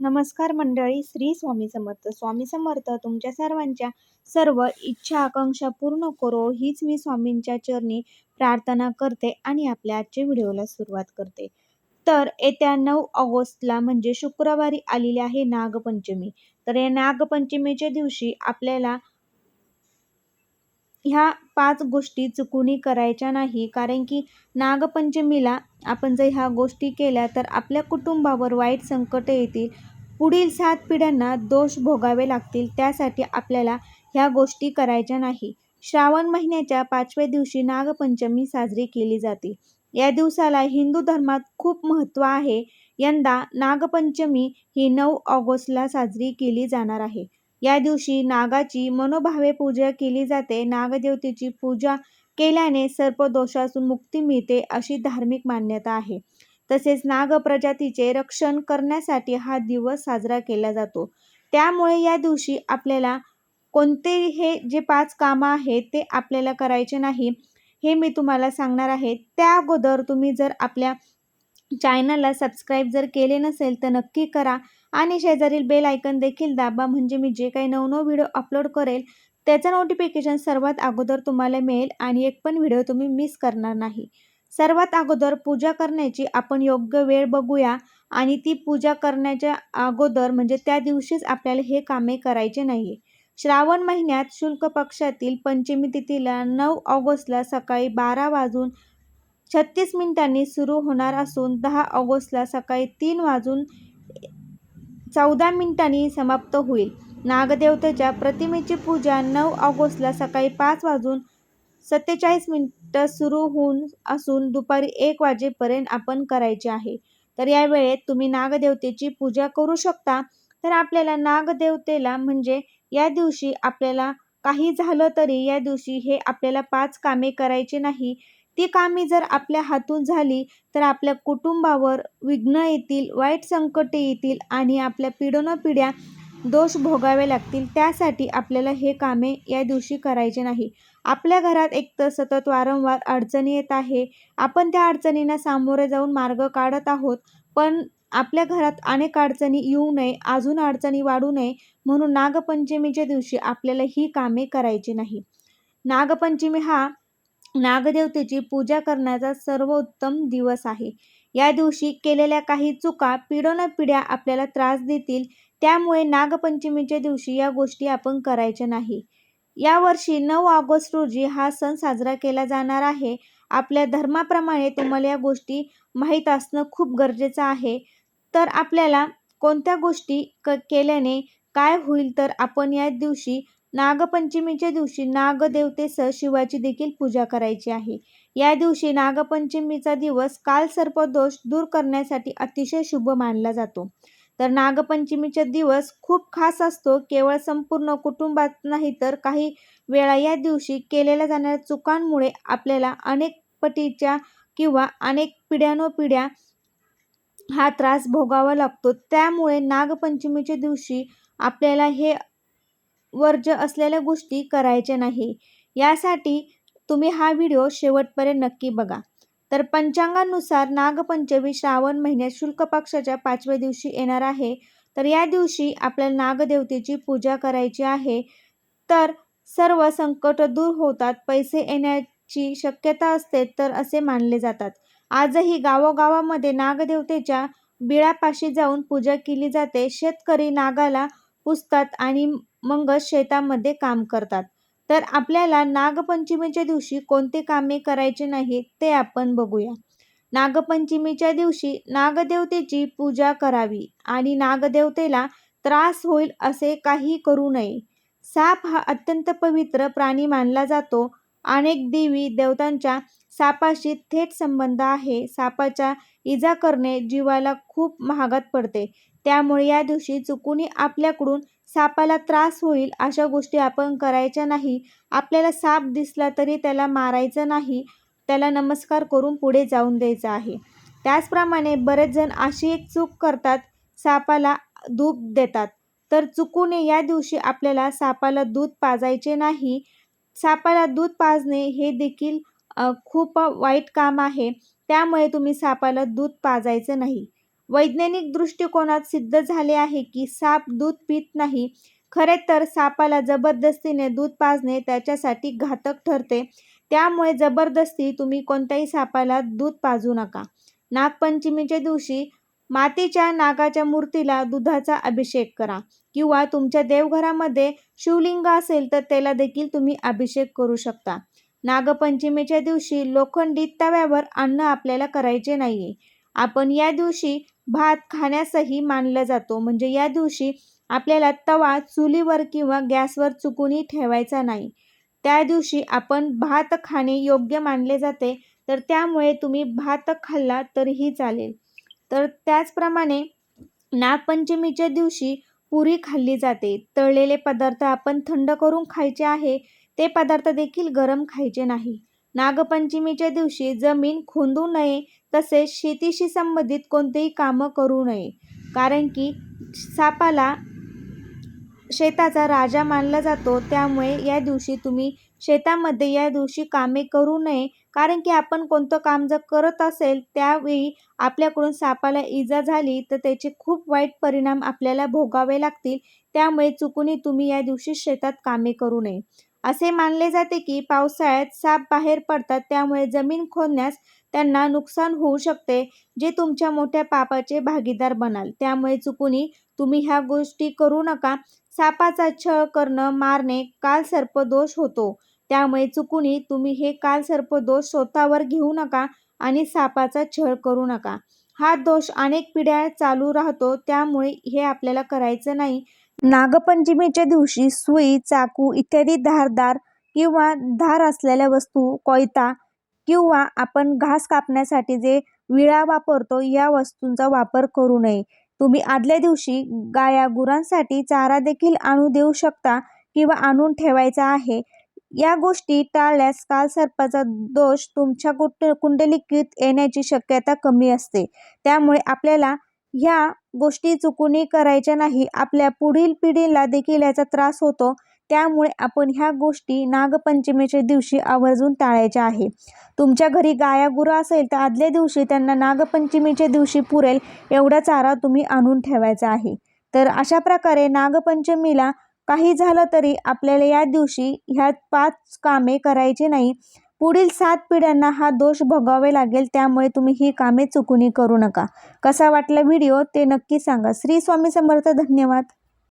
नमस्कार मंडळी श्री स्वामी समर्थ. स्वामी समर्थ तुमच्या सर्वांच्या सर्व इच्छा आकांक्षा पूर्ण करो. हीच मी स्वामींच्या चरणी प्रार्थना करते आणि आपल्या आजच्या व्हिडिओला सुरुवात करते. तर येत्या नऊ ऑगस्टला म्हणजे शुक्रवारी आलेली आहे नागपंचमी. तर या नागपंचमीच्या दिवशी आपल्याला ह्या पाच गोष्टी चुकूनही करायच्या नाही. कारण की नागपंचमीला आपण जर ह्या गोष्टी केल्या तर आपल्या कुटुंबावर वाईट संकट येतील. पुढील सात पिढ्यांना दोष भोगावे लागतील. त्यासाठी आपल्याला ह्या गोष्टी करायच्या नाही. श्रावण महिन्याच्या पाचव्या दिवशी नागपंचमी साजरी केली जाते. या दिवसाला हिंदू धर्मात खूप महत्त्व आहे. यंदा नागपंचमी ही नऊ ऑगस्टला साजरी केली जाणार आहे. या दिवशी नागाची मनोभावे पूजा केली जाते. नागदेवतेची पूजा केल्याने सर्पदोषासून मुक्ती मिळते अशी धार्मिक मान्यता आहे. तसेच नाग प्रजातीचे रक्षण करण्यासाठी हा दिवस साजरा केला जातो. त्यामुळे या दिवशी आपल्याला कोणते हे जे पाच कामं आहेत ते आपल्याला करायचे नाही हे मी तुम्हाला सांगणार आहे. त्या अगोदर तुम्ही जर आपल्या चॅनलला सबस्क्राईब जर केले नसेल तर नक्की करा. आणि शेजारील बेल आयकन देखील दाबा. म्हणजे मी जे काही नवनव व्हिडिओ अपलोड करेल त्याचं नोटिफिकेशन सर्वात अगोदर तुम्हाला मिळेल आणि एक पण व्हिडिओ तुम्ही मिस करणार नाही. सर्वात अगोदर पूजा करण्याची आपण योग्य वेळ बघूया आणि ती पूजा करण्याच्या अगोदर म्हणजे त्या दिवशीच आपल्याला हे कामे करायचे नाही श्रावण महिन्यात शुल्क पक्षातील पंचमी तिथीला नऊ ऑगस्टला सकाळी बारा वाजून छत्तीस मिनिटांनी सुरू होणार असून दहा ऑगस्टला सकाळी तीन वाजून चौदा मिनिटांनी समाप्त होईल. नागदेवतेच्या प्रतिमेची पूजा नऊ ऑगस्टला सकाळी पाच वाजून सत्तेचाळीस मिनिटं सुरू होऊन असून दुपारी एक वाजेपर्यंत आपण करायचे आहे. तर या वेळेत तुम्ही नागदेवतेची पूजा करू शकता. तर आपल्याला नागदेवतेला म्हणजे या दिवशी आपल्याला काही झालं तरी या दिवशी हे आपल्याला पाच कामे करायचे नाही. ती कामे जर आपल्या हातून झाली तर आपल्या कुटुंबावर विघ्न येतील वाईट संकटे येतील आणि आपल्या पिढ्यानपिढ्या दोष भोगावे लागतील. त्यासाठी आपल्याला हे कामे या दिवशी करायचे नाही. आपल्या घरात एकतर सतत वारंवार अडचणी येत आहे. आपण त्या अडचणींना सामोरे जाऊन मार्ग काढत आहोत. पण आपल्या घरात अनेक अडचणी येऊ नये. अजून अडचणी वाढू नये. म्हणून नागपंचमीच्या दिवशी आपल्याला ही कामे करायची नाही. नागपंचमी हा नागदेवतेची पूजा करण्याचा सर्वोत्तम दिवस आहे. या दिवशी केलेल्या काही चुका पिढ्या आपल्याला त्रास देतील त्यामुळे नागपंचमीच्या दिवशी या गोष्टी आपण करायच्या नाही. यावर्षी नऊ ऑगस्ट रोजी हा सण साजरा केला जाणार आहे. आपल्या धर्माप्रमाणे तुम्हाला या गोष्टी माहीत असणं खूप गरजेचं आहे. तर आपल्याला कोणत्या गोष्टी क केल्याने काय होईल तर आपण या दिवशी नागपंचमीच्या दिवशी नागदेवतेसह शिवाची देखील पूजा करायची आहे. या दिवशी नागपंचमीचा दिवस काल सर्पदोष दूर करण्यासाठी अतिशय शुभ मानला जातो. तर नागपंचमीचा दिवस खूप खास असतो केवळ संपूर्ण कुटुंबात नाही तर काही वेळा या दिवशी केलेल्या जाणाऱ्या चुकांमुळे आपल्याला अनेक पटीच्या किंवा अनेक पिढ्यानोपिढ्या हा त्रास भोगावा लागतो. त्यामुळे नागपंचमीच्या दिवशी आपल्याला हे वर्ज असलेल्या गोष्टी करायच्या नाही. यासाठी तुम्ही हा व्हिडिओ शेवटपर्यंत नक्की बघा. तर पंचांगानुसार नागपंचमी श्रावण महिन्यात शुल्क पक्षाच्या पाचव्या दिवशी येणार आहे. तर या दिवशी आपल्याला नागदेवतेची पूजा करायची आहे. तर सर्व संकट दूर होतात. पैसे येण्याची शक्यता असते तर असे मानले जातात. आजही गावोगावामध्ये नागदेवतेच्या बिळापाशी जाऊन पूजा केली जाते. शेतकरी नागाला पुजतात आणि मग शेतामध्ये काम करतात. तर आपल्याला नागपंचमीच्या दिवशी कोणते कामे करायचे नाही ते आपण बघूया. नागपंचमीच्या दिवशी नागदेवतेची पूजा करावी आणि नागदेवतेला त्रास होईल असे काही करू नये. साप हा अत्यंत पवित्र प्राणी मानला जातो. अनेक देवी देवतांच्या सापाशी थेट संबंध आहे. सापाच्या इजा करणे जीवाला खूप महागात पडते. त्यामुळे या दिवशी चुकूनही आपल्याकडून सापाला त्रास होईल अशा गोष्टी आपण करायच्या नाही. आपल्याला साप दिसला तरी त्याला मारायचं नाही. त्याला नमस्कार करून पुढे जाऊन द्यायचं आहे. त्याचप्रमाणे बरेच जण अशी एक चूक करतात सापाला दूध देतात. तर चुकूने या दिवशी आपल्याला सापाला दूध पाजायचे नाही. सापाला दूध पाजणे हे देखील खूप वाईट काम आहे. त्यामुळे तुम्ही सापाला दूध पाजायचं नाही. वैज्ञानिक दृष्टिकोनात सिद्ध झाले आहे की साप दूध पित नाही. खरे तर सापाला जबरदस्तीने दूध पाजणे त्याच्यासाठी घातक ठरते. त्यामुळे जबरदस्ती तुम्ही कोणत्याही सापाला दूध पाजू नका. नागपंचमीच्या दिवशी मातीच्या नागाच्या मूर्तीला दुधाचा अभिषेक करा किंवा तुमच्या देवघरामध्ये शिवलिंग असेल तर त्याला देखील तुम्ही अभिषेक करू शकता. नागपंचमीच्या दिवशी लोखंडी तव्यावर अन्न आपल्याला करायचे नाहीये. आपण या दिवशी भात खाण्यासही मानला जातो. म्हणजे या दिवशी आपल्याला तवा चुलीवर किंवा गॅसवर चुकूनही ठेवायचा नाही. त्या दिवशी आपण भात खाणे योग्य मानले जाते. तर त्यामुळे तुम्ही भात खाल्ला तरीही चालेल. तर त्याचप्रमाणे नागपंचमीच्या दिवशी पुरी खाल्ली जाते. तळलेले पदार्थ आपण थंड करून खायचे आहे. ते पदार्थ देखील गरम खायचे नाही. नागपंचमीच्या दिवशी जमीन खोंदू नये तसेच शेतीशी संबंधित कोणतेही कामं करू नये. कारण की सापाला शेताचा राजा मानला जातो त्यामुळे या दिवशी तुम्ही शेतामध्ये या दिवशी कामे करू नये. कारण की आपण कोणतं काम जर करत असेल त्यावेळी आपल्याकडून सापाला इजा झाली तर त्याचे खूप वाईट परिणाम आपल्याला भोगावे लागतील. त्यामुळे चुकूनही तुम्ही या दिवशी शेतात कामे करू नये. असे मानले जाते की पावसाळ्यात साप बाहेर पडतात त्यामुळे जमीन खोदण्यास त्यांना नुकसान होऊ शकते जे तुमच्या मोठ्या पापाचे भागीदार बनाल. त्यामुळे चुकूनही तुम्ही ह्या गोष्टी करू नका. सापाचा छळ करणं मारणे कालसर्पदोष होतो. त्यामुळे चुकूनही तुम्ही हे कालसर्पदोष स्वतःवर घेऊ नका आणि सापाचा छळ करू नका. हा दोष अनेक पिढ्या चालू राहतो त्यामुळे हे आपल्याला करायचं नाही. नागपंचमीच्या दिवशी सुई चाकू इत्यादी धारदार किंवा धार असलेल्या वस्तू कोयता किंवा आपण घास कापण्यासाठी जे विळा वापरतो या वस्तूंचा वापर करू नये. तुम्ही आदल्या दिवशी गाया गुरांसाठी चारा देखील आणू देऊ शकता किंवा आणून ठेवायचा आहे. या गोष्टी टाळल्यास कालसर्पाचा दोष तुमच्या कुट कुंडलिकीत येण्याची शक्यता कमी असते. त्यामुळे आपल्याला ह्या गोष्टी चुकूनही करायच्या नाही आपल्या पुढील पिढीला देखील याचा त्रास होतो. त्यामुळे आपण ह्या गोष्टी नागपंचमीच्या दिवशी आवर्जून टाळायच्या आहे. तुमच्या घरी गाया गुरं असेल तर आदल्या दिवशी त्यांना नागपंचमीच्या दिवशी पुरेल एवढा चारा तुम्ही आणून ठेवायचा आहे. तर अशा प्रकारे नागपंचमीला काही झालं तरी आपल्याला या दिवशी ह्या पाच कामे करायची नाही. पुढील सात पिढ्यांना हा दोष भोगावे लागेल त्यामुळे तुम्ही ही कामे चुकूनही करू नका. कसा वाटला व्हिडिओ ते नक्की सांगा. श्री स्वामी समर्थ धन्यवाद.